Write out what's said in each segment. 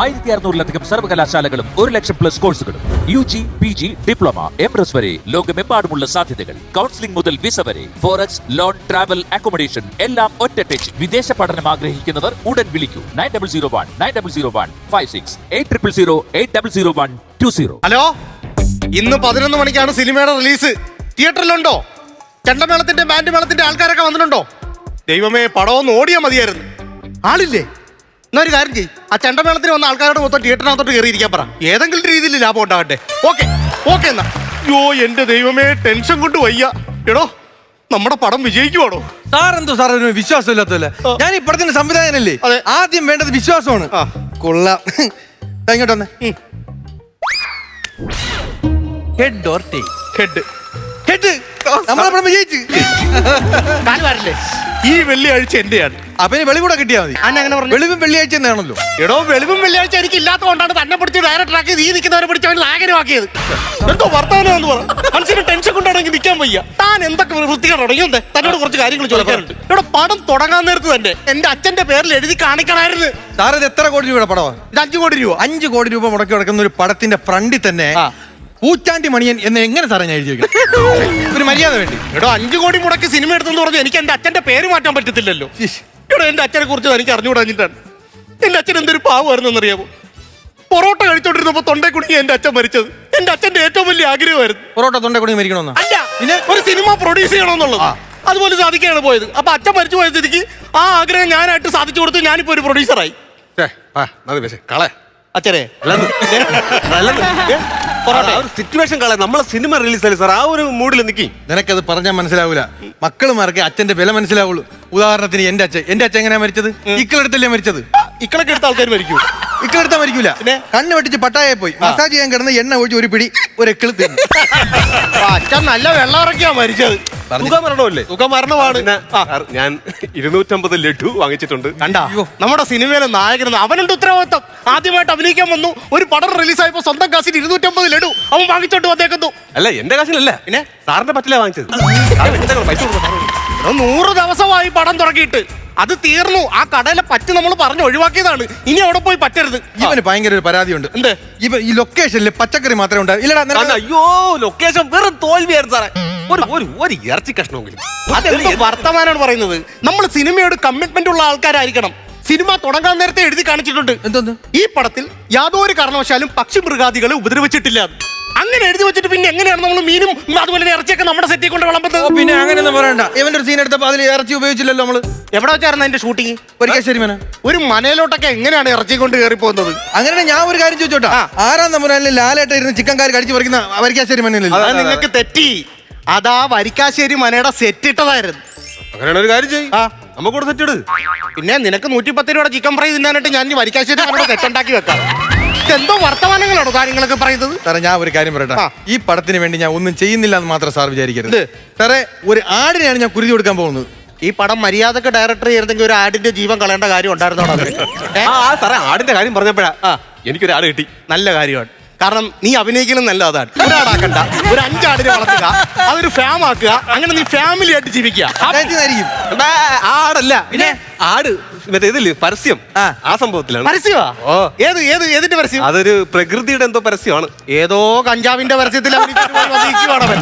ആയിരത്തി അറുന്നൂറിലധികം സർവകലാശാലകളും ഒരു ലക്ഷം പ്ലസ് കോഴ്സുകളും U G P G diploma M S വരെ ലോകമെമ്പാടുമുള്ള സാധ്യതകൾ. കൗൺസിലിംഗ് മുതൽ വിസ വരെ ഫോറക്സ് ലോൺ ട്രാവൽ അക്കോമഡേഷൻ എല്ലാം ഒറ്റ ടച്ച് വിദേശ പഠനം ആഗ്രഹിക്കുന്നവർ ഉടൻ വിളിക്കൂ. Nine double zero one nine double zero one five six eight triple zero eight double zero one two zero hello? ഇന്ന് പതിനൊന്ന് മണിക്കാണ് സിനിമയുടെ റിലീസ് തിയേറ്ററിലുണ്ടോ? ചെണ്ടമേളത്തിന്റെ ബാൻഡ് മേളത്തിന്റെ ആൾക്കാരൊക്കെ വന്നിട്ടുണ്ടോ? ദൈവമേ പടമൊന്ന് ഓടിയാ മതിയായിരുന്നു. ആളില്ലേ? എന്നാ ഒരു കാര്യം ചെയ്യ്. ആ ചെണ്ടമേളത്തിന് വന്ന ആൾക്കാരോട് മൊത്തം തിയേറ്ററിനകത്തോട്ട് കയറിയിരിക്കാൻ പറ. ഏതെങ്കിലും രീതിയിൽ ലാഭം ഉണ്ടാകട്ടെ. ഓക്കെ ഓക്കെ എന്നാ. യോ എന്റെ ദൈവമേ ടെൻഷൻ കൊണ്ട് വയ്യ. എടോ നമ്മുടെ പടം വിജയിക്കുവാണോ സാർ എന്തോ സാർ ഒരു വിശ്വാസമില്ലാത്തല്ലേ ഞാൻ ഈ പടത്തിന്റെ സംവിധായകനല്ലേ? അതെ. ആദ്യം വേണ്ടത് വിശ്വാസമാണ്. ആ. കൊള്ളാം. ദാ ഇങ്ങോട്ട് വന്നേ. ഹെഡ് ഓർ ടേ ഹെഡ് നമ്മളെ ഈ വെള്ളിയാഴ്ച എന്റെയാണ്. അപ്പൊ ഇനി വെളി കൂടെ കിട്ടിയാ മതി. അന്ന അങ്ങനെ പറഞ്ഞു. വെളിവും വെള്ളിയാഴ്ച എന്നാണല്ലോ എടോ വെളിവും വെള്ളിയാഴ്ച എനിക്ക് ഇല്ലാത്തതുകൊണ്ടാണ് തന്നെ പിടിച്ച് ഡയറക്ടറാക്കി നീ നിൽക്കുന്നവരെ പിടിച്ച് അവൻ ലാഗരമാക്കിയത് എന്തോ വർത്തമാനം എന്ന് പറ. മനസ്സിന് ടെൻഷൻ കൊണ്ടാണെങ്കിൽ നിൽക്കാൻ വയ്യ. താൻ എന്തൊക്കെ വൃത്തികൾ തുടങ്ങിയുണ്ട് തന്നോട് കുറച്ച് കാര്യങ്ങൾ ചോദിക്കാറുണ്ട് ഇവിടെ പടം തുടങ്ങാൻ നേരത്ത് തന്നെ എന്റെ അച്ഛന്റെ പേരിൽ എഴുതി കാണിക്കണമായിരുന്നു സാർ ഇത് എത്ര കോടി രൂപയുടെ പടമാണ് ഇത് അഞ്ചു കോടി രൂപ. അഞ്ചു കോടി രൂപ മുടക്കി കിടക്കുന്ന ഒരു പടത്തിന്റെ ഫ്രണ്ടിൽ തന്നെ പൂച്ചാണ്ടി മണിയൻ എന്ന് എങ്ങനെ സാറേ ഞാൻ എഴുതി വെക്കണം? ഒരു മര്യാദ വേണ്ടി. എടോ അഞ്ചു കോടി മുടക്കി സിനിമ എടുത്തെന്ന് പറഞ്ഞു എനിക്ക് എന്റെ അച്ഛന്റെ പേര് മാറ്റാൻ പറ്റത്തില്ലല്ലോ. എടോ എന്റെ അച്ഛനെ കുറിച്ച് എനിക്ക് അറിഞ്ഞുകൂടാഞ്ഞിട്ടാണ് എന്റെ അച്ഛൻ എന്തൊരു പാവായിരുന്നു അറിയാമോ പൊറോട്ട കഴിച്ചോണ്ടിരുന്നപ്പോ തൊണ്ടേ കുടുങ്ങി എന്റെ അച്ഛൻ മരിച്ചത്. എന്റെ അച്ഛന്റെ ഏറ്റവും വലിയ ആഗ്രഹമായിരുന്നു. പൊറോട്ട തൊണ്ടേ കുടുങ്ങി മരിക്കണമെന്ന് അല്ല പിന്നെ? ഒരു സിനിമ പ്രൊഡ്യൂസ് ചെയ്യണമെന്നുള്ളത് അതുപോലെ സാധിക്കുകയാണ് പോയത്. അപ്പൊ അച്ഛൻ മരിച്ചു പോയ സ്ഥിതിക്ക് ആ ആഗ്രഹം ഞാനായിട്ട് സാധിച്ചു കൊടുത്തു. ഞാനിപ്പോ ഒരു പ്രൊഡ്യൂസറായി കളെ. അച്ഛനെ. സിറ്റുവേഷൻ നമ്മളെ സിനിമ റിലീസ് ആയി. സാർ ആ ഒരു മൂഡിൽ നിൽക്കി നിനക്കത് പറഞ്ഞാൽ മനസ്സിലാവൂല. മക്കളുമാർക്ക് അച്ഛന്റെ വില മനസ്സിലാവുള്ളൂ. ഉദാഹരണത്തിന് എന്റെ അച്ഛൻ. എന്റെ അച്ഛൻ എങ്ങനെയാ മരിച്ചത്? ഇക്കളെടുത്തല്ലേ മരിച്ചത്? ഇക്കളൊക്കെ എടുത്ത ആൾക്കാർ മരിക്കൂ ഇക്കളെടുത്താ മരിക്കൂല? കണ്ണ് വെട്ടിച്ച് പട്ടായെ പോയി. മസാജ് ചെയ്യാൻ കിടന്ന് എണ്ണ ഒഴിച്ച് ഒരു പിടി ഒരു എക്കിൾ തിന്നു. അച്ഛൻ നല്ല വെള്ളം ഇറക്കിയാ മരിച്ചത്. ഞാൻ ഇരുന്നൂറ്റമ്പത് ലഡു വാങ്ങിച്ചിട്ടുണ്ട്. കണ്ടോ? നമ്മുടെ സിനിമയിലെ നായകൻ അവനുണ്ട് ഉത്തരവാദിത്തം ആദ്യമായിട്ട് അഭിനയിക്കാൻ വന്നു. ഒരു പടം റിലീസായപ്പോ സ്വന്തം കാസിൽ ഇരുന്നൂറ്റമ്പത് ലഡു അവൻ വാങ്ങിച്ചോണ്ട് വന്നേക്കുന്നു. അല്ല എന്റെ കാശിലല്ല പിന്നെ? സാറിന്റെ പറ്റില്ല വാങ്ങിച്ചത്. പൈസ കൊടുത്തോ, സാർ കൊടുത്തോ. എടോ, നൂറ് ദിവസമായി പടം തുടങ്ങിയിട്ട്. അത് തീർന്നു. ആ കടയിലെ പറ്റ് നമ്മൾ പറഞ്ഞ് ഒഴിവാക്കിയതാണ്. ഇനി അവിടെ പോയി പറ്റരുത്. ഇവന് ഭയങ്കര ഒരു പരാതിയുണ്ട്. എന്ത്? ഇവ ഈ ലൊക്കേഷനിൽ പച്ചക്കറി മാത്രമേ ഉണ്ടാവും ഇല്ലടാ കാരണം നിനക്ക് അയ്യോ ലൊക്കേഷൻ വെറും തോൽവിയായിരുന്നു സാറേ. ഒരു ഒരു ഒരു ഇറച്ചി കഷ്ണമെങ്കിലും. അതെന്ത് വർത്തമാനാണ് പറയുന്നത്? നമ്മൾ സിനിമയോട് കമ്മിറ്റ്മെന്റ് ഉള്ള ആൾക്കാരായിരിക്കണം. സിനിമ തുടങ്ങാൻ നേരത്തെ എഴുതി കാണിച്ചിട്ടുണ്ട്. എന്തോന്ന്? ഈ പടത്തിൽ യാതൊരു കാരണവശാലും പക്ഷി മൃഗാദികളെ ഉപദ്രവിച്ചിട്ടില്ല. അങ്ങനെ എഴുതി വെച്ചിട്ട് പിന്നെ എങ്ങനെയാണ് നമ്മൾ മീനും അതുപോലെ തന്നെ ഇറച്ചിയൊക്കെ നമ്മുടെ സെറ്റിൽ കൊണ്ട് ഓ, വിളമ്പുന്നത് പിന്നെ അങ്ങനെയൊന്നും പറയണ്ട. ഇവന്റെ ഒരു സീൻ എടുത്തപ്പോ അതിൽ ഇറച്ചി ഉപയോഗിച്ചില്ലല്ലോ നമ്മൾ. എവിടെ വെച്ചായിരുന്നു അതിന്റെ ഷൂട്ടിങ് ഒരിക്കൽ മന. ഒരു മനയിലോട്ടൊക്കെ എങ്ങനെയാണ് ഇറച്ചി കൊണ്ട് കയറി പോകുന്നത് അങ്ങനെ ഞാൻ ഒരു കാര്യം ചോദിച്ചോട്ടാ. ആരാ തമ്പുരാനിൽ ലാലേട്ട ഇരുന്ന് ചിക്കൻ കാർ കടിച്ചു പറിക്കുന്ന വരിക്കാശ്ശേരി അത് നിങ്ങൾക്ക് തെറ്റി. അതാ വരിക്കാശ്ശേരി മനയുടെ സെറ്റ് ഇട്ടതായിരുന്നു. അങ്ങനെയാണ് ഒരു കാര്യം ചെയ്യും. ആ. നമുക്ക് കൂടെ തെറ്റിട് പിന്നെ നിനക്ക് നൂറ്റി പത്ത് രൂപയുടെ ചിക്കൻ ഫ്രൈ തിന്നാനായിട്ട് ഞാൻ ഇനി വരിക്കാശ്ശേരി അവരുടെ തെറ്റുണ്ടാക്കി വെക്കാം. എന്തോ വർത്തമാനങ്ങളാണോ കാര്യങ്ങളൊക്കെ പറയുന്നത്? സാറേ ഞാൻ ഒരു കാര്യം പറയട്ടെ? ഈ പടത്തിന് വേണ്ടി ഞാൻ ഒന്നും ചെയ്യുന്നില്ല എന്ന് മാത്രം സാർ വിചാരിക്കരുത്? സാറേ ഒരു ആടിനെയാണ് ഞാൻ കുരുതി കൊടുക്കാൻ പോകുന്നത്. ഈ പടം മര്യാദയ്ക്ക് ഡയറക്ടർ ചെയ്തിരുന്നെങ്കിൽ ഒരു ആടിന്റെ ജീവൻ കളയേണ്ട കാര്യം ഉണ്ടായിരുന്നോ സാറേ ആടിന്റെ കാര്യം പറഞ്ഞപ്പോഴാ എനിക്കൊരു ആട് കിട്ടി. നല്ല കാര്യമാണ്. കാരണം നീ അഭിനയിക്കണം നല്ല അതാണ് ഒരാടാക്കണ്ട ഒരു അഞ്ചാടിനെ വളർത്തുക. അതൊരു ഫാം ആക്കുക. അങ്ങനെ നീ ഫാമിലി ആയിട്ട് ജീവിക്കുക. ആടല്ല. പിന്നെ? ആട് മറ്റേ ഇതില്ലേ പരസ്യം? ആ. സംഭവത്തിലാണ്. പരസ്യമാ? ഓ. ഏത് ഏത് ഏതിന്റെ പരസ്യം? അതൊരു പ്രകൃതിയുടെ എന്തോ പരസ്യമാണ്. ഏതോ കഞ്ചാവിന്റെ പരസ്യത്തിൽ അഭിനയിച്ചിട്ട് പോയി വന്നിരിക്കുവാണ് അവൻ.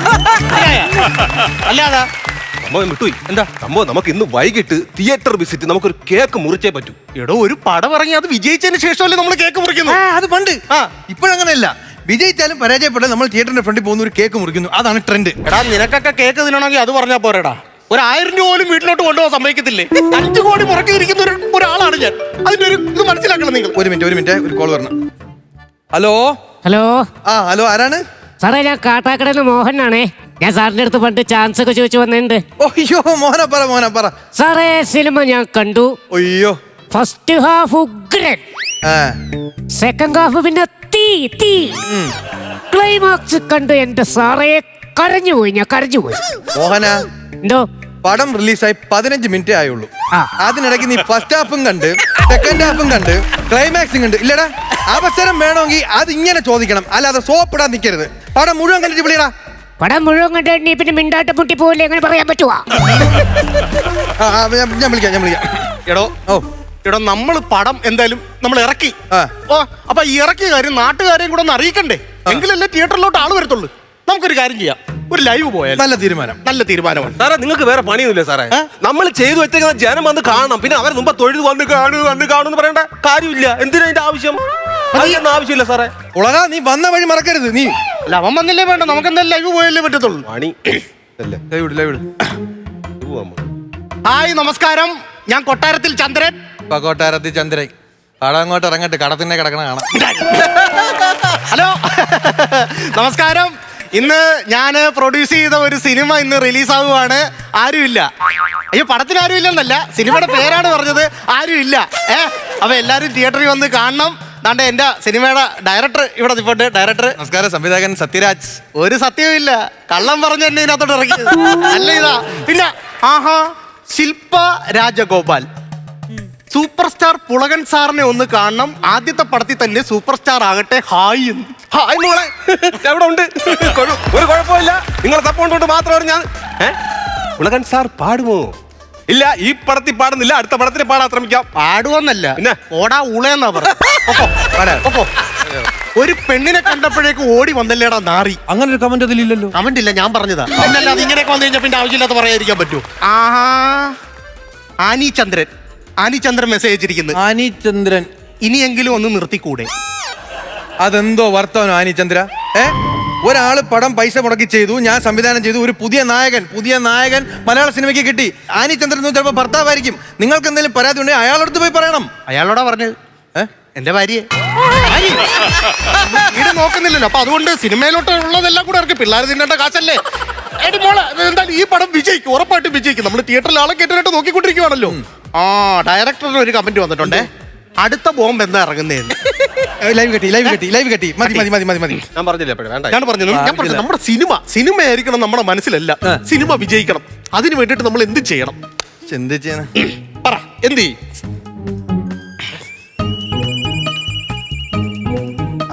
അല്ലാതെ സംഭവം വിട്ടുപോയി എന്താ? സംഭവം നമുക്ക് ഇന്ന് വൈകിട്ട് തിയേറ്റർ വിസിറ്റ് നമുക്കൊരു കേക്ക് മുറിച്ചേ പറ്റൂ. എടോ ഒരു പടം ഇറങ്ങി അത് വിജയിച്ചതിന് ശേഷമല്ലേ നമ്മൾ കേക്ക് മുറിക്കുന്നു ആ, അത് പണ്ട്. ആ. ഇപ്പോഴങ്ങനെയല്ല. വിജയിച്ചാലും പരാജയപ്പെട്ടാലും നമ്മൾ തിയേറ്ററിന്റെ ഫ്രണ്ടിൽ പോകുന്ന ഒരു കേക്ക് മുറിക്കുന്നു. അതാണ് ട്രെൻഡ് എടാ നിനക്കൊക്കെ കേക്ക് തിന്നണമെങ്കിൽ അത് പറഞ്ഞാൽ പോരെടാ. ഒരു ആയിരം രൂപ പോലും വീട്ടിലോട്ട് കൊണ്ടുപോകാൻ സമ്മതിക്കത്തില്ലേ? അഞ്ചു കോടി മുറക്കിയിരിക്കുന്ന ഒരു ഒരാളാണ് ഞാൻ. അതിന്റെ ഒരു ഇത് മനസ്സിലാക്കണം നിങ്ങൾ. ഒരു മിനിറ്റ് ഒരു മിനിറ്റ് ഒരു കോൾ വരണം. ഹലോ? ഹലോ? ആ ഹലോ ആരാണ്? സാറേ ഞാൻ കാട്ടാക്കടയിൽ നിന്ന് മോഹനാണേ ഞാൻ സാറിന്റെ അടുത്ത് പണ്ട് ചാൻസ് ഒക്കെ ചോദിച്ചു വന്നിട്ടുണ്ട്. അയ്യോ മോന പറ മോന പറ. സാറേ സിനിമ ഞാൻ കണ്ടു. അയ്യോ. ഫസ്റ്റ് ഹാഫ് ഉഗ്രൻ. ആ. സെക്കൻഡ് ഹാഫ് പിന്നെ തീ തീ. ക്ലൈമാക്സ് കണ്ട് എന്റെ സാറേ കരഞ്ഞു പോയി ഞാൻ കരഞ്ഞു പോയി. മോഹന എന്തോ? പടം റിലീസായി പതിനഞ്ച് മിനിറ്റേ ആയുള്ളൂ. ആ. അതിനിടയ്ക്ക് നീ ഫസ്റ്റ് ഹാഫും കണ്ട് സെക്കൻഡ് ഹാഫും കണ്ട് ക്ലൈമാക്സും കണ്ട്. ഇല്ലടാ അവസരം വേണമെങ്കിൽ അത് ഇങ്ങനെ ചോദിക്കണം. അല്ലാതെ സോപ്പിടാൻ നിൽക്കരുത് പടം മുഴുവൻ കണ്ടിട്ട് വിളിയടാ. പടം മുഴുവൻ കണ്ടിട്ട് നീ പിന്നെ മിണ്ടാട്ട മുട്ടി പോവില്ലേ എങ്ങനെ പറയാൻ പറ്റുവാ? ആ, ആ, ഞാൻ ഞാൻ വിളിക്കാം ഞാൻ വിളിക്കാം. എടോ ഓ. എടോ നമ്മൾ പടം എന്തായാലും നമ്മൾ ഇറക്കി. ആ. ഓ അപ്പൊ ഈ ഇറക്കിയ കാര്യം നാട്ടുകാരെയും കൂടെ ഒന്ന് അറിയിക്കണ്ടേ? എങ്കിലല്ലേ തിയേറ്ററിലോട്ട് ആൾ വരത്തുള്ളൂ. നമുക്കൊരു കാര്യം ചെയ്യാം. ഒരു ലൈവ് പോയാൽ നല്ല തീരുമാനം. നല്ല തീരുമാനമാണ്. സാറേ നിങ്ങൾക്ക് വേറെ പണിയൊന്നുമില്ല സാറേ? നമ്മൾ ചെയ്തു വെച്ചേക്കുന്ന ജനം വന്ന് കാണണം. പിന്നെ അവരെ മുമ്പ് തൊഴിൽ വന്ന് കാണു വന്ന് കാണുന്ന് പറയേണ്ട കാര്യമില്ല. എന്തിനാ അതിന്റെ ആവശ്യം? അതിന്റെ ആവശ്യമില്ല സാറേ. ഉളക നീ വന്ന വഴി മറക്കരുത് നീ. അല്ല അവൻ വന്നില്ലേ വേണ്ട നമുക്ക് എന്തായാലും ലൈവ് പോയല്ലേ പറ്റത്തുള്ളൂ. മണി അല്ലേ ലൈവ് ഇട്, ലൈവ് ഇട്. ഹായ് നമസ്കാരം. ഞാൻ കൊട്ടാരത്തിൽ ചന്ദ്രൻ. ഇപ്പൊ കൊട്ടാരത്തി ചന്ദ്രൻ. കട അങ്ങോട്ട് ഇറങ്ങട്ടെ കടത്തിനെ കിടക്കണ കാണാം. ഹലോ. നമസ്കാരം. ഇന്ന് ഞാൻ പ്രൊഡ്യൂസ് ചെയ്ത ഒരു സിനിമ ഇന്ന് റിലീസ് ആവുകയാണ് ആരുമില്ല. അയ്യോ പടത്തിന് ആരുമില്ലെന്നല്ല. സിനിമയുടെ പേരാണ് പറഞ്ഞത് ആരുമില്ല. ഏ? അപ്പൊ എല്ലാരും തിയേറ്ററിൽ വന്ന് കാണണം. ദാണ്ടെ എന്റെ സിനിമയുടെ ഡയറക്ടർ ഇവിടെ നിപ്പോട്ട് ഡയറക്ടർ നമസ്കാരം സംവിധായകൻ സത്യരാജ്. ഒരു സത്യവും ഇല്ല കള്ളം പറഞ്ഞു എന്നെ ഇതിനകത്തോട്ട് ഇറങ്ങി അല്ല ഇതാ. പിന്നെ ആഹാ ശില്പ രാജഗോപാൽ. സൂപ്പർ സ്റ്റാർ പുളകൻ സാറിനെ ഒന്ന് കാണണം. ആദ്യത്തെ പടത്തിൽ തന്നെ സൂപ്പർ സ്റ്റാർ ആകട്ടെ. ഹായ് എന്ന്. ഹായ് മോളെ. എവിടെ ഉണ്ട്. കൊഴ- ഒരു കുഴപ്പമില്ല. നിങ്ങളെ സപ്പോർട്ട് കൊണ്ട് മാത്രമാണ് ഞാൻ ഏ? ഉലകൻ സാർ പാടുമോ? ഇല്ല ഈ പടത്തിൽ പാടുന്നില്ല. അടുത്ത പടത്തിൽ പാടാൻ ശ്രമിക്കാം പാടുവെന്നല്ല. പിന്നെ? ഓടാ ഉളയെന്നാ പറഞ്ഞു ഒരു പെണ്ണിനെ കണ്ടപ്പോഴേക്ക് ഓടി വന്നല്ലേടാ നാറി. അങ്ങനെ ഒരു കമന്റ് അതിലില്ലല്ലോ കമന്റ് ഇല്ല ഞാൻ പറഞ്ഞതാ. പിന്നല്ല അത് ഇങ്ങനെയൊക്കെ വന്നു കഴിഞ്ഞാൽ പിന്നെ ആവശ്യമില്ലാത്ത പറയാതിരിക്കാൻ പറ്റൂ. ആഹാ. Annie Chandran Annie Chandran message അയച്ചിരിക്കുന്നു ആനിചന്ദ്രൻ. ഇനിയെങ്കിലും ഒന്ന് നിർത്തിക്കൂടെ? അതെന്തോ വർത്തമാനം ആനിചന്ദ്ര? ഏ? ഒരാൾ പടം പൈസ മുടക്കി ചെയ്തു ഞാൻ സംവിധാനം ചെയ്തു ഒരു പുതിയ നായകൻ പുതിയ നായകൻ മലയാള സിനിമയ്ക്ക് കിട്ടി. ആനിചന്ദ്രൻ എന്ന് ചിലപ്പോൾ ഭർത്താവായിരിക്കും. നിങ്ങൾക്ക് എന്തെങ്കിലും പരാതി ഉണ്ടെങ്കിൽ അയാളടുത്ത് പോയി പറയണം. അയാളോടാ പറഞ്ഞത്. ഏ? എന്റെ ഭാര്യ. വീട് നോക്കുന്നില്ലല്ലോ. അപ്പൊ അതുകൊണ്ട് സിനിമയിലോട്ട് ഉള്ളതെല്ലാം കൂടെ ഇറക്കി. പിള്ളേർ തിന്നേണ്ട കാശല്ലേ? എടി മോളെ എന്തായാലും ഈ പടം വിജയിക്കും. ഉറപ്പായിട്ടും വിജയിക്കും. നമ്മൾ തിയേറ്ററിൽ ആളെ കേട്ടിട്ട് നോക്കിക്കൊണ്ടിരിക്കുവാണല്ലോ. ആ ഡയറക്ടറിന് ഒരു കമന്റ് വന്നിട്ടുണ്ടേ. അടുത്ത ബോംബ് എന്താ ഇറങ്ങുന്നതെന്ന്. ലൈവ് കെട്ടി ലൈവ് കെട്ടി ലൈവ് കെട്ടി. മതി മതി മതി മതി മതി. ഞാൻ പറഞ്ഞില്ല വേണ്ട. ഞാൻ പറഞ്ഞു ഞാൻ പറഞ്ഞു നമ്മുടെ സിനിമ സിനിമയായിരിക്കണം നമ്മുടെ മനസ്സിലല്ല. സിനിമ വിജയിക്കണം. അതിന് വേണ്ടിയിട്ട് നമ്മൾ എന്ത് ചെയ്യണം? എന്ത് ചെയ്യണം? പറ എന്ത് ചെയ്യും?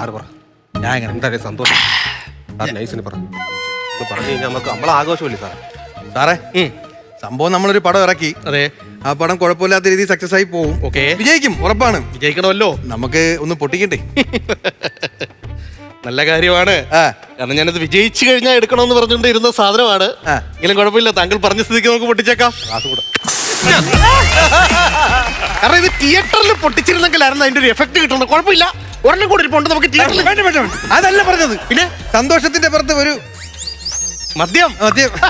പറ. ഞാൻ എങ്ങനെ എന്തായാലും സന്തോഷം. സാർ നൈസിന് പറ. ഒന്ന് പറഞ്ഞു കഴിഞ്ഞാൽ നമുക്ക് നമ്മളെ ആഘോഷമല്ലേ സാർ സാറേ. സംഭവം നമ്മളൊരു പടം ഇറക്കി. അതെ. ആ പടം കുഴപ്പമില്ലാത്ത രീതിയിൽ സക്സസ് ആയി പോവും. ഓക്കെ. വിജയിക്കും ഉറപ്പാണ്. വിജയിക്കണമല്ലോ. നമുക്ക് ഒന്ന് പൊട്ടിക്കണ്ടേ? നല്ല കാര്യമാണ്. കാരണം ഞാനത് വിജയിച്ചു കഴിഞ്ഞാൽ എടുക്കണമെന്ന് പറഞ്ഞുകൊണ്ടിരുന്ന സാധനമാണ്. എങ്കിലും കുഴപ്പമില്ല താങ്കൾ പറഞ്ഞ സ്ഥിതിക്ക് നമുക്ക് പൊട്ടിച്ചേക്കാം. കാരണം ഇത് തിയേറ്ററിൽ പൊട്ടിച്ചിരുന്നെങ്കിലായിരുന്നു അതിന്റെ ഒരു എഫക്ട് കിട്ടുന്നത്. കുഴപ്പമില്ല. ഒരെണ്ണം കൂടി ഇരിപ്പുണ്ട്. നമുക്ക് തിയേറ്ററിൽ വേണ്ട, വേണ്ട, വേണ്ട. അതല്ല പറഞ്ഞത്. പിന്നെ സന്തോഷത്തിന്റെ പുറത്ത് ഒരു മദ്യം. മദ്യം.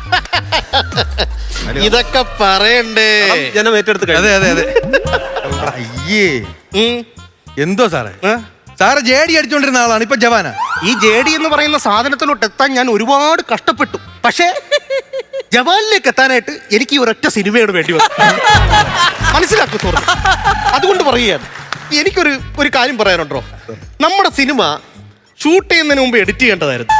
ഇതൊക്കെ പറയണ്ടേ. ജനം ഏറ്റെടുത്ത് കഴിഞ്ഞു. അതെ അതെ അതെ. അയ്യേ. ഉം. എന്തോ സാറേ? സാറ് ജേടി അടിച്ചോണ്ടിരുന്ന ആളാണ് ഇപ്പൊ ജവാന. ഈ ജെ ഡി എന്ന് പറയുന്ന സാധനത്തിലോട്ട് എത്താൻ ഞാൻ ഒരുപാട് കഷ്ടപ്പെട്ടു. പക്ഷേ ജവാനിലേക്ക് എത്താനായിട്ട് എനിക്ക് ഈ ഒരൊറ്റ സിനിമയാണ് വേണ്ടി വന്നത്. മനസ്സിലാക്കൂ സുഹൃത്ത് അതുകൊണ്ട് പറയുകയാണ്. എനിക്കൊരു ഒരു കാര്യം പറയാനുണ്ടോ? നമ്മുടെ സിനിമ ഷൂട്ട് ചെയ്യുന്നതിന് മുമ്പ് എഡിറ്റ് ചെയ്യേണ്ടതായിരുന്നു.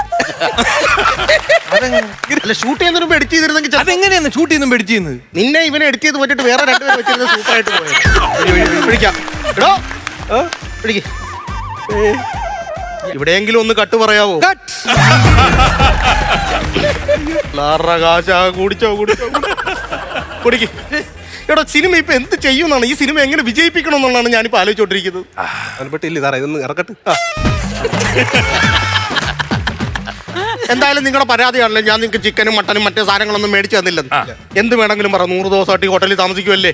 അല്ല ഷൂട്ട് ചെയ്യുന്നതിന് മുമ്പ് എഡിറ്റ് ചെയ്തിരുന്നെങ്കിൽ അതെങ്ങനെയാണ് ഷൂട്ട് ചെയ്യുന്നു എഡിറ്റ് ചെയ്യുന്നത്? നിന്നെ ഇവനെ എഡിറ്റ് ചെയ്ത് പറ്റിട്ട് വേറെ രണ്ടുപേരും വെച്ചിരുന്ന സൂപ്പറായിട്ട് പോയത്. വിളിക്കാം. എടോ വിളിക്ക്. ഇവിടെയെങ്കിലും ഒന്ന് കട്ട് പറയാവോ? കാശ കുടിച്ചോ കുടിച്ചോ കുടിക്ക്. എടോ സിനിമ ഇപ്പൊ എന്ത് ചെയ്യുമെന്നാണ്? ഈ സിനിമ എങ്ങനെ വിജയിപ്പിക്കണം എന്നുള്ളതാണ് ഞാനിപ്പോ ആലോചിച്ചോണ്ടിരിക്കുന്നത്. അതിനെപ്പറ്റില്ല സാറേ ഇതൊന്ന് ഇറക്കട്ടെ. എന്തായാലും നിങ്ങളുടെ പരാതിയാണല്ലോ. ഞാൻ നിങ്ങൾക്ക് ചിക്കനും മട്ടനും മറ്റേ സാധനങ്ങളൊന്നും മേടിച്ചു തന്നില്ലെന്ന് എന്ത് വേണമെങ്കിലും പറ നൂറ് ദിവസമായിട്ട് ഈ ഹോട്ടലിൽ താമസിക്കുമല്ലേ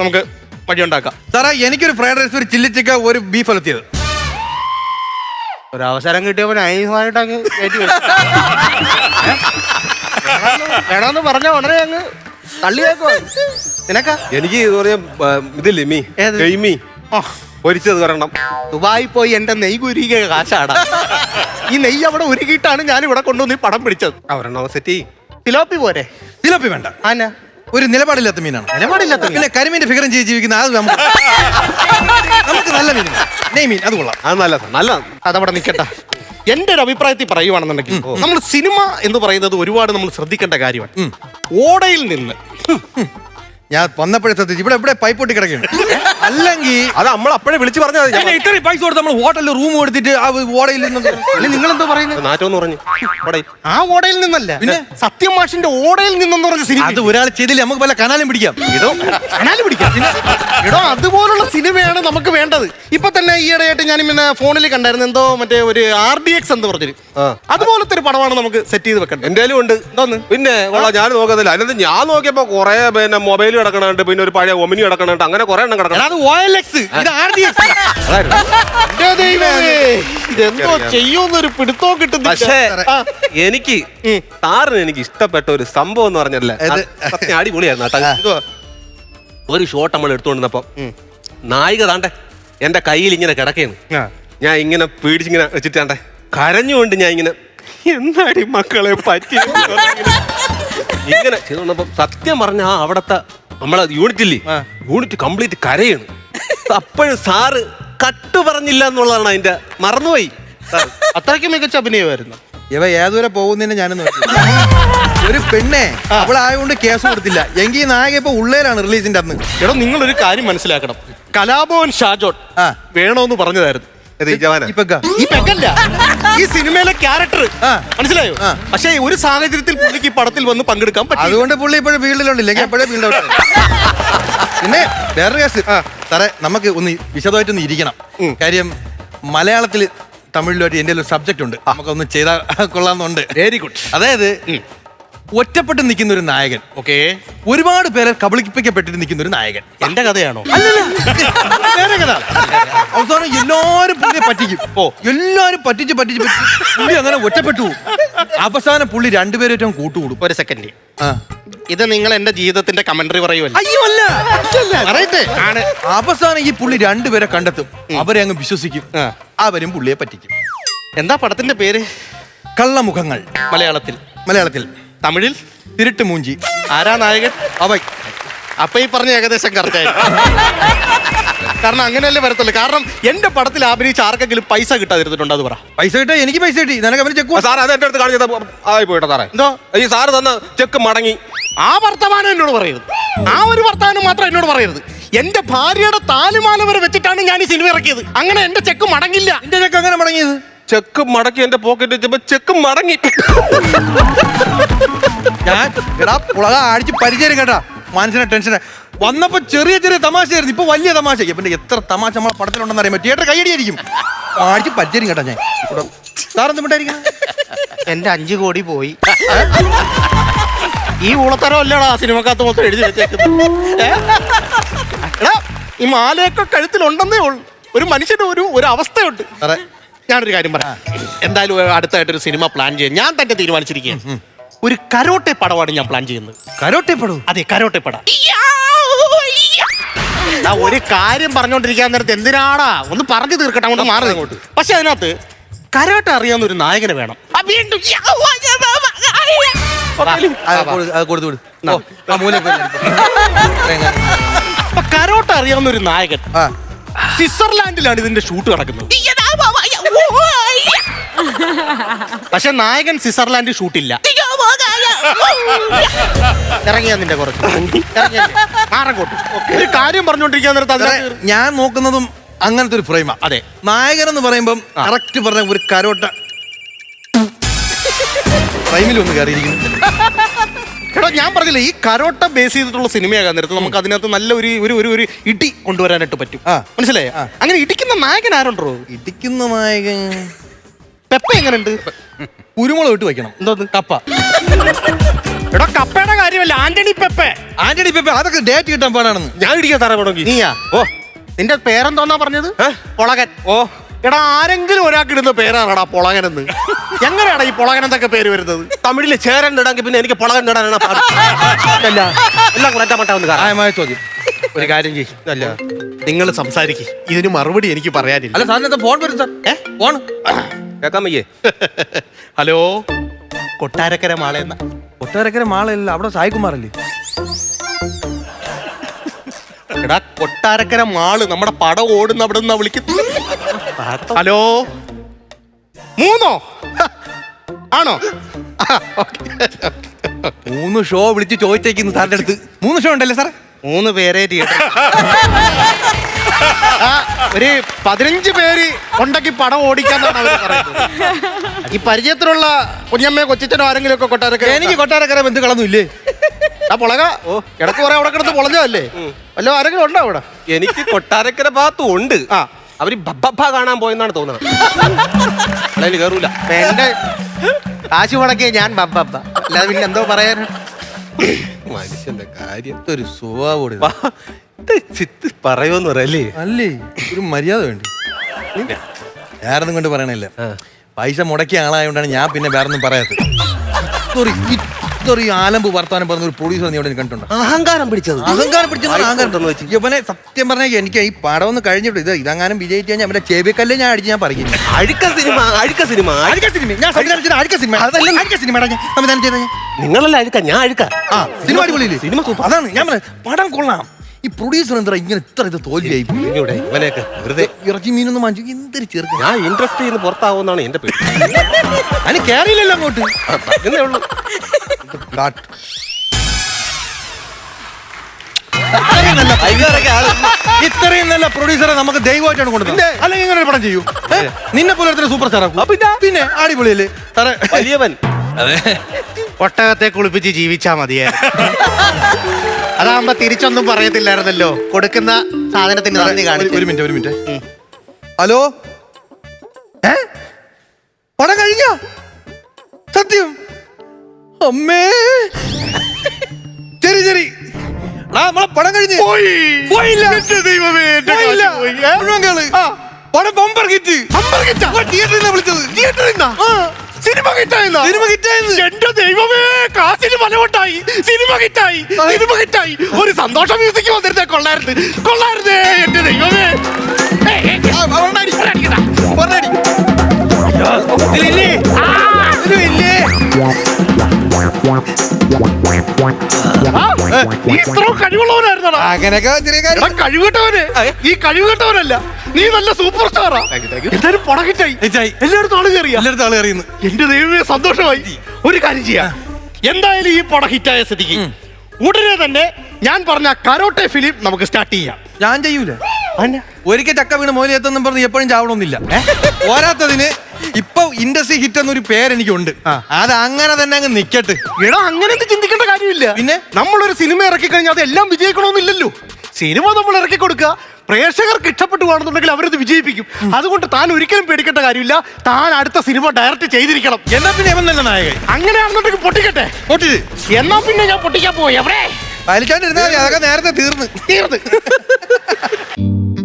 നമുക്ക് പടിയുണ്ടാക്കാം സാറേ എനിക്കൊരു ഫ്രൈഡ് റൈസ് ഒരു ചില്ലി ചിക്കൻ ഒരു ബീഫ് എത്തിയത് ഒരു അവസരം കിട്ടിയപ്പോ നൈസായിട്ട് അങ്ങ് കയറ്റി വെച്ചു. വേണമെന്ന് പറഞ്ഞ ഉടനെ അങ്ങ് തള്ളിയേക്കോ നിനക്ക? എനിക്ക് ഇത് പറയാ ഇതില്ലേ മീ ഏത്? മീ പൊരിച്ചത് വരണം. ദുബായി പോയി എന്റെ നെയ് ഉരുകിയ കാശാടാ. ഈ നെയ്യ് അവിടെ ഉരുകിയിട്ടാണ് ഞാൻ ഇവിടെ കൊണ്ടുവന്ന് ഈ പടം പിടിച്ചത്. അവരെണ്ണം സെറ്റി തിലോപ്പി ഫിലോപ്പി പോരെ? തിലപ്പി വേണ്ട. ആന? ഒരു നിലപാടില്ലാത്ത മീനാണ്. നിലപാടില്ലാത്ത മീൻ. പിന്നെ കരിമീന്റെ ഫിഗറും ചെയ്ത് ജീവിക്കുന്ന ആ നമുക്ക്. നമുക്ക് നല്ല മീൻ അത് കൊള്ളാം. അത് നല്ല നല്ല അതവിടെ നിൽക്കട്ടെ എന്റെ ഒരു അഭിപ്രായത്തിൽ പറയുവാണെന്നുണ്ടെങ്കിൽ നമ്മൾ സിനിമ എന്ന് പറയുന്നത് ഒരുപാട് നമ്മൾ ശ്രദ്ധിക്കേണ്ട കാര്യമാണ്. ഓടയിൽ നിന്ന് ഞാൻ വന്നപ്പോഴേ ശ്രദ്ധിച്ചു. ഇവിടെ എവിടെ പൈപ്പ് പൊട്ടി കിടക്കുന്നു. അല്ലെങ്കിൽ അത് നമ്മൾ അപ്പോഴേ വിളിച്ചു പറഞ്ഞാൽ. പിന്നെ ഇത്രയും പൈസ കൊടുത്ത് നമ്മൾ ഹോട്ടലിൽ റൂം എടുത്തിട്ട് ആ ഓടയിൽ നിന്ന് അല്ലെ നിങ്ങൾ എന്തോ പറയുന്നത് നാറ്റോന്ന് പറഞ്ഞു. ആ ഓടയിൽ നിന്നല്ല. പിന്നെ? സത്യം മാഷിന്റെ ഓടയിൽ നിന്നെന്ന് പറഞ്ഞ സിനിമ അത് ഒരാൾ ചെയ്തില്ല നമുക്ക് പല കനാലും പിടിക്കാം. ഇടോ കനാലും പിടിക്കാം. പിന്നെ ഇടോ അതുപോലുള്ള സിനിമയാണ് നമുക്ക് വേണ്ടത്. ഇപ്പൊ തന്നെ ഈ ഈയിടെയായിട്ട് ഞാൻ പിന്നെ ഫോണിൽ കണ്ടായിരുന്നു എന്തോ മറ്റേ ഒരു ആർ ഡി എക്സ് എന്ന് പറഞ്ഞൊരു. അതുപോലത്തെ ഒരു പടമാണ് നമുക്ക് സെറ്റ് ചെയ്ത് വെക്കേണ്ടത്. എന്റെ ഉണ്ട്. എന്തോന്ന്? പിന്നെ ഞാൻ നോക്കുന്നില്ല അതിനകത്ത് ഞാൻ നോക്കിയപ്പോ കുറെ പിന്നെ മൊബൈൽ കിടക്കണുണ്ട് പിന്നെ ഒരു പഴയ ഒമിനി കിടക്കണുണ്ട് അങ്ങനെ കുറെ എണ്ണം കിടക്കണം. അത് ഓ എൽ എക്സ് ഇത് ആർ എന്റെ ദൈവമേ, ഇതെന്തോ ചെയ്യൂന്നൊരു പിടുത്തവും കിട്ടുന്നില്ല. പക്ഷേ ആ, എനിക്ക് താറിന് എനിക്ക് ഇഷ്ടപ്പെട്ട ഒരു സംഭവം എന്ന് പറഞ്ഞല്ലേ അത് സത്യം അടിപൊളിയായിരുന്നു കേട്ടോ. എന്തുവാ? ഒരു ഷോട്ട് നമ്മൾ എടുത്തുകൊണ്ടിരുന്നപ്പോ നായിക താണ്ടെ എന്റെ കയ്യിൽ ഇങ്ങനെ കിടക്കേന്ന്. ആ. ഞാൻ ഇങ്ങനെ പേടിച്ചിങ്ങനെ വെച്ചിട്ടാണ്ടെ കരഞ്ഞുകൊണ്ട് ഞാൻ ഇങ്ങനെ എന്താടി മക്കളെ പറ്റി ഇങ്ങനെ ചെയ്തുകൊണ്ടപ്പോ സത്യം പറഞ്ഞ ആ അവിടത്തെ നമ്മളെ യൂണിറ്റ് ഇല്ലേ? യൂണിറ്റ് കംപ്ലീറ്റ് കരയാണ്. അപ്പോഴും സാറ് കട്ട് പറഞ്ഞില്ല എന്നുള്ളതാണ് അതിന്റെ മറന്നുപോയി. സാർ അത്രയ്ക്ക് മികച്ച അഭിനയമായിരുന്നു. ഇവ ഏതുവരെ പോകുന്നതിന് ഞാനൊന്ന് ഒരു പെണ്ണെ അവളായതുകൊണ്ട് കേസ് കൊടുത്തില്ല. എങ്കിൽ ഈ നായക ഇപ്പൊ ഉള്ളേലാണ് റിലീസിന്റെ അന്ന്. എടോ നിങ്ങളൊരു കാര്യം മനസ്സിലാക്കണം. കലാഭവൻ ഷാജോട്ട്. വേണോന്ന് പറഞ്ഞതായിരുന്നു. ഇത് ഈ ജവാന? ഈ പെക്കല്ല ഈ സിനിമയിലെ ക്യാരക്ടർ. മനസ്സിലായോ. പക്ഷേ ഒരു സാഹചര്യത്തിൽ പുള്ളിക്ക് ഈ പടത്തിൽ വന്ന് പങ്കെടുക്കാൻ പറ്റി. അതുകൊണ്ട് പുള്ളി ഇപ്പോഴും ഫീൽഡിലുണ്ട്. ഇല്ലെങ്കിൽ എപ്പോഴേ ഫീൽഡ് ഔട്ട് പിന്നെ വേറൊരു കേസ്. സാറേ നമുക്ക് ഒന്ന് വിശദമായിട്ട് ഒന്ന് ഇരിക്കണം കാര്യം മലയാളത്തിൽ തമിഴിലുമായിട്ട് എന്റെ ഒരു സബ്ജക്റ്റ് ഉണ്ട്. നമുക്കൊന്ന് ചെയ്താൽ കൊള്ളാമെന്നുണ്ട് വെരി ഗുഡ് അതായത് ഒറ്റപ്പെട്ട് നിൽക്കുന്ന ഒരു നായകൻ. ഓക്കെ. ഒരുപാട് പേരെ കബളിപ്പിക്കപ്പെട്ടിട്ട് നിൽക്കുന്ന ഒരു നായകൻ. എന്റെ കഥയാണോ? വേറെ കഥ. അവസാനം എല്ലാരും പുള്ളിയെ പറ്റിക്കും. ഓ എല്ലാരും പറ്റിച്ച് പറ്റിച്ച് പറ്റിച്ച് പുള്ളി അങ്ങനെ ഒറ്റപ്പെട്ടു പോകും. അവസാനം പുള്ളി രണ്ടുപേരും കൂട്ടുകൂടും. ഒരു സെക്കൻഡ് ആ. ഇത് നിങ്ങൾ എന്റെ ജീവിതത്തിന്റെ കമന്ററി പറയുമല്ലോ. അയ്യോ അല്ല. പറയട്ടെ. ആണ്. അവസാനം ഈ പുള്ളി രണ്ടുപേരെ കണ്ടെത്തും. അവരെ അങ്ങ് വിശ്വസിക്കും. ആ. അവരും പുള്ളിയെ പറ്റിക്കും. എന്താ പടത്തിന്റെ പേര്? കള്ളമുഖങ്ങൾ. മലയാളത്തിൽ. മലയാളത്തിൽ. തമിഴിൽ തിരുട്ട് മൂഞ്ചി ആരാ നായകൻ? അവൈ അപ്പൊ ഈ പറഞ്ഞ ഏകദേശം കറക്റ്റ് കാരണം അങ്ങനെയല്ലേ വരത്തുള്ളൂ. കാരണം എന്റെ പടത്തിൽ അഭിനയിച്ച ആർക്കെങ്കിലും പൈസ കിട്ടാതിരുന്നിട്ടുണ്ട് അത് പറ. പൈസ കിട്ടാ എനിക്ക് പൈസ കിട്ടി. നിനക്ക് അവന് ചെക്ക് സാർ അത് എന്റെ അടുത്ത് കാണിച്ചത് ആയി പോയിട്ടോ സാറേ. എന്തോ? ഈ സാറ് തന്ന ചെക്ക് മടങ്ങി. ആ വർത്തമാനം എന്നോട് പറയരുത്. ആ ഒരു വർത്തമാനം മാത്രം എന്നോട് പറയരുത്. എന്റെ ഭാര്യയുടെ താലിമാല വരെ വെച്ചിട്ടാണ് ഞാൻ ഈ സിനിമ ഇറക്കിയത്. അങ്ങനെ എന്റെ ചെക്ക് മടങ്ങില്ല. എന്റെ ചെക്ക് അങ്ങനെ മടങ്ങിയത്? ചെക്ക് മടക്കി എന്റെ പോക്കറ്റ് വെച്ചപ്പോ ചെക്ക് മടങ്ങി. ഞാൻ എടാ പുളക അടിച്ച് പരിചയം കേട്ടാ മനസ്സിനെ ടെൻഷൻ വന്നപ്പോ ചെറിയ ചെറിയ തമാശയായിരുന്നു. ഇപ്പൊ വലിയ തമാശ. പിന്നെ എത്ര തമാശ നമ്മളെ പടത്തിലുണ്ടെന്ന് അറിയാം തിയേറ്റർ കൈയടിയായിരിക്കും അടിച്ച് പരിചയം കേട്ടാ ഞാൻ. സാറെന്ത് വിട്ടായിരിക്കണം എന്റെ അഞ്ചു കോടി പോയി. ഈ ഊളത്തരം അല്ലടാ സിനിമക്കകത്ത് മൊത്തം എഴുതി വെച്ചേക്കുന്നത്. ഈ മാലയൊക്കെ കഴുത്തിലുണ്ടെന്നേ ഉള്ളൂ. ഒരു മനുഷ്യന്റെ ഒരു ഒരു അവസ്ഥയുണ്ട്. ഞാനൊരു കാര്യം പറയാം. എന്തായാലും അടുത്തായിട്ടൊരു സിനിമ പ്ലാൻ ചെയ്യാൻ ഞാൻ തന്നെ തീരുമാനിച്ചിരിക്കുകയാണ്. ഒരു കരോട്ടെ പടമാണ് ഞാൻ പ്ലാൻ ചെയ്യുന്നത്. കരോട്ടെ പടം? അതെ കരോട്ടെ പടം. ഒരു കാര്യം പറഞ്ഞോണ്ടിരിക്കാൻ നേരത്തെ എന്തിനാടാ? ഒന്ന് പറഞ്ഞു തീർക്കട്ടെ അങ്ങോട്ട് മാറി അങ്ങോട്ട് പക്ഷെ അതിനകത്ത് കരോട്ട അറിയാവുന്ന ഒരു നായകനെ വേണം. കരോട്ട അറിയാവുന്ന ഒരു നായകൻ സ്വിറ്റ്സർലാൻഡിലാണ് ഇതിന്റെ ഷൂട്ട് നടക്കുന്നത്. പക്ഷെ നായകൻ സ്വിറ്റ്സർലാൻഡ് ഷൂട്ടില്ല. ഇറങ്ങിയാ നിന്റെ കുറച്ച്. ഒരു കാര്യം പറഞ്ഞോണ്ടിരിക്കാൻ നേരത്ത് അതിനകത്ത് ഞാൻ നോക്കുന്നതും അങ്ങനത്തെ ഒരു ഫ്രെയിമാ അതെ. നായകൻ എന്ന് പറയുമ്പം കറക്റ്റ് പറഞ്ഞ ഒരു കരോട്ട. ഫ്രെയിമിൽ ഒന്ന് കയറിയിരിക്കുന്നു. എടാ ഞാൻ പറഞ്ഞില്ലേ ഈ കരോട്ട ബേസ് ചെയ്തിട്ടുള്ള സിനിമയാകാൻ നേരത്ത് നമുക്ക് അതിനകത്ത് നല്ല ഒരു ഒരു ഒരു ഒരു ഇടി കൊണ്ടുവരാനായിട്ട് പറ്റും. ആ. മനസ്സിലായോ? അങ്ങനെ ഇടിക്കുന്ന നായകൻ ആരുണ്ടോ? ഇടിക്കുന്ന നായകൻ. പെപ്പ എങ്ങനെയുണ്ട് കുരുമുളക് ഇട്ട് വെക്കണം. എന്തോന്ന് കപ്പ. എടാ കപ്പയുടെ കാര്യമല്ല ആന്റണി പെപ്പ. ആന്റണി പെപ്പ അതൊക്കെ ഡേറ്റ് കിട്ടാൻ പാടാണെന്ന്. ഞാൻ ഇടിക്കാൻ തറ വേണമെങ്കിൽ നീയാ? ഓ. നിന്റെ പേരെന്തോന്നാ പറഞ്ഞത്? പൊളകൻ. ഓ. എടാ ആരെങ്കിലും ഒരാൾക്ക് ഇടുന്ന പേരാണടാ പൊളകൻ എന്ന് എങ്ങനെയാടാ ഈ പൊളകൻ എന്നൊക്കെ പേര് വരുന്നത്? തമിഴിൽ ചേരൻ ഇടാങ്കിൽ പിന്നെ എനിക്ക് പൊളകൻ ഇടാനാണ് എല്ലാം കൂടെ ചോദ്യം. ഒരു കാര്യം ചെയ്യും. അല്ല നിങ്ങൾ സംസാരിക്കും. ഇതിന് മറുപടി എനിക്ക് പറയാനില്ല. അല്ല സാറിന് ഫോൺ വരും സാർ? ഏ? ഫോൺ കേക്കാൻ വയ്യേ. ഹലോ. കൊട്ടാരക്കര മാളയെന്ന കൊട്ടാരക്കര മാളല്ല അവിടെ സായികുമാറല്ലേ? എടാ കൊട്ടാരക്കര മാൾ നമ്മുടെ പടം ഓടുന്ന അവിടെ നിന്നാ വിളിക്കുന്നത് ഹലോ. മൂന്നോ? ആണോ. മൂന്ന് ഷോ വിളിച്ച് ചോദിച്ചേക്കുന്നു സാറിന്റെ അടുത്ത്. മൂന്ന് ഷോ ഉണ്ടല്ലേ സാർ മൂന്ന് പേരെ തിയേറ്റർ ഒരു പതിനഞ്ച് പേര് ഉണ്ടെങ്കിൽ പടം ഓടിക്കാന്നാണ് അവർ പറയുന്നത്. ഈ പരിചയത്തിലുള്ള കുഞ്ഞമ്മയോ കൊച്ചിച്ചനോ ആരെങ്കിലും ഒക്കെ കൊട്ടാരൊക്കെ എനിക്ക് കൊട്ടാരക്കര ബന്ധുക്കളൊന്നും ഇല്ലേ? ആ പൊളക? കിടക്ക് കുറെ അവിടെ കിടന്ന് പൊളഞ്ഞതല്ലേ? അല്ല ആരെങ്കിലും ഉണ്ടോ അവിടെ? എനിക്ക് കൊട്ടാരക്കര ഭാഗത്തും ഉണ്ട്. ആ. അവർ ബബ്ബ കാണാൻ പോയെന്നാണ് തോന്നുന്നത്. അതിൽ കയറൂല എന്റെ കാശ് മുടക്കിയ ഞാൻ ബബ്ബ അല്ലാതെ പിന്നെ എന്തോ പറയാൻ മനുഷ്യന്റെ കാര്യം. ഒരു ചിത്ത് പറയുമെന്ന് പറയല്ലേ അല്ലേ? ഒരു മര്യാദ വേണ്ടി വേറൊന്നും കൊണ്ട് പറയണില്ല. പൈസ മുടക്കിയ ആളായതുകൊണ്ടാണ് ഞാൻ പിന്നെ വേറൊന്നും പറയാത്തത്. ആലമ്പ് വർത്താനം പറഞ്ഞ ഒരു പോലീസ് നീ അവിടെ കണ്ടിട്ടുണ്ടോ? അഹങ്കാരം പിടിച്ചത്. അഹങ്കാരം പിടിച്ചത്. ഇവനെ സത്യം പറഞ്ഞാൽ എനിക്ക് ഈ പടം ഒന്ന് കഴിഞ്ഞിട്ട് ഇത് ഇതങ്ങാനും വിജയിച്ചു കഴിഞ്ഞാൽ അവന്റെ ചെവിക്കല്ല് ഞാൻ അടിച്ച് ഞാൻ പറയും അഴുക്ക സിനിമ അഴുക്ക സിനിമ അഴുക്ക സിനിമ. ഞാൻ സംവിധാനം ചെയ്ത അഴുക്ക സിനിമ. അതല്ല അഴുക്ക സിനിമ ഞാൻ സംവിധാനം ചെയ്ത നിങ്ങളല്ല അഴുക്ക ഞാൻ അഴുക്ക. ആ സിനിമ അടിപൊളിയില്ലേ? സിനിമ അതാണ് ഞാൻ പടം കൊള്ളാം. ഈ പ്രൊഡ്യൂസർ എന്താ ഇങ്ങനെ ഇത്ര ഇത് തോൽവിയായി? ഇവിടെ ഇവനെയൊക്കെ വെറുതെ ഇറച്ചി മീനൊന്നും വാങ്ങിച്ചു. എന്തൊരു ചെറുത് ഞാൻ ഇൻട്രസ്റ്റ് ചെയ്ത് പുറത്താവുമെന്നാണ് എന്റെ പേര് അതിന് കേറിയില്ലല്ലോ അങ്ങോട്ട്. ഉള്ളൂ. ഇത്രയും നല്ല പ്രൊഡ്യൂസറെ നമുക്ക് ദൈവമായിട്ടാണ് കൊണ്ടുവന്നത് അല്ലെങ്കിൽ ഇങ്ങനെ ഒരു പടം ചെയ്യൂ. നിന്നെ പോലെ സൂപ്പർ സ്റ്റാർ ആക്കും. പിന്നെ? പിന്നെ അടിപൊളിയല്ലേ? സാറേ. വലിയവൻ. ഒട്ടകത്തെ കുളിപ്പിച്ച് ജീവിച്ചാ മതിയായിരുന്നു. അതാകുമ്പോ തിരിച്ചൊന്നും പറയത്തില്ലായിരുന്നല്ലോ. കൊടുക്കുന്ന സാധനത്തിന് നന്ദി ഒരു- കാണിച്ചു. ഒരു മിനിറ്റ് ഒരു മിനിറ്റ്. ഹലോ? ഏ? പടം കഴിഞ്ഞ? സത്യം? അമ്മേ! ശരി ശരി. നമ്മളെ പടം കഴിഞ്ഞ്. പോയില്ല. പോയില്ല. പണം കേൾ. പടം ബമ്പർ ഹിറ്റ്. തിയേറ്ററിൽ വിളിച്ചത്. തിയേറ്ററിൽ സിനിമ കിട്ടായില്ല സിനിമ ഹിറ്റായിരുന്നു എന്റെ ദൈവമേ കാസിന് ഫലമുണ്ടായി. സിനിമ കിട്ടായി സിനിമ കിട്ടായി ഒരു സന്തോഷ മ്യൂസിക് വന്നിരുന്നേ കൊള്ളായിരുന്നു. കൊള്ളായിരുന്നേ എന്റെ ദൈവമേ. നീ ഇത്രയും കഴിവുള്ളവനായിരുന്നടാ. അങ്ങനെയൊക്കെ ചെറിയ കാര്യം. എടാ കഴിവുകെട്ടവന്. നീ കഴിവുകെട്ടവനല്ല. നീ നല്ല സൂപ്പർ സ്റ്റാറാ. എല്ലാരും പടകിറ്റായി ഹിറ്റായി. എല്ലായിടത്തും ആൾ കയറിയ. എല്ലായിടത്തും ആൾ അറിയുന്നു എന്റെ ദൈവമേ സന്തോഷമായി. ഒരു കാര്യം ചെയ്യാം. എന്തായാലും ഈ പടം ഹിറ്റായ സ്ഥിതിക്ക് ഉടനെ തന്നെ ഞാൻ പറഞ്ഞ കരോട്ടെ ഫിലിം നമുക്ക് സ്റ്റാർട്ട് ചെയ്യാം. ഞാൻ ചെയ്യൂല. ഒരിക്കൽ ചക്ക വീണ് മോലി എത്തുന്നും പറഞ്ഞ് എപ്പോഴും ചാവണമെന്നില്ല പോരാത്തതിന് ഇപ്പൊ ഇൻഡസ്ട്രി ഹിറ്റ് എന്നൊരു പേര് എനിക്കുണ്ട് അത് അങ്ങനെ തന്നെ അങ്ങ് നിക്കട്ടെ. എടാ അങ്ങനെ ചിന്തിക്കേണ്ട കാര്യമില്ല പിന്നെ? നമ്മളൊരു സിനിമ ഇറക്കി കഴിഞ്ഞാൽ അതെല്ലാം എല്ലാം വിജയിക്കണമെന്നില്ലല്ലോ. സിനിമ നമ്മൾ ഇറക്കി കൊടുക്കുക പ്രേക്ഷകർക്ക് ഇഷ്ടപ്പെട്ടു കാണുന്നുണ്ടെങ്കിൽ അവരത് വിജയിപ്പിക്കും. അതുകൊണ്ട് താൻ ഒരിക്കലും പേടിക്കേണ്ട കാര്യമില്ല. താൻ അടുത്ത സിനിമ ഡയറക്റ്റ് ചെയ്തിരിക്കണം. എന്നാ പിന്നെ അവൻ തന്നെ നായകൻ? അങ്ങനെയാണെന്നുണ്ടെങ്കിൽ പൊട്ടിക്കട്ടെ. പൊട്ടിത് എന്നാ പിന്നെ ഞാൻ പൊട്ടിക്കാൻ പോയി എവിടെ? വലിച്ചോണ്ടിരുന്നാ മതി. അതൊക്കെ നേരത്തെ തീർന്ന്. തീർന്ന്.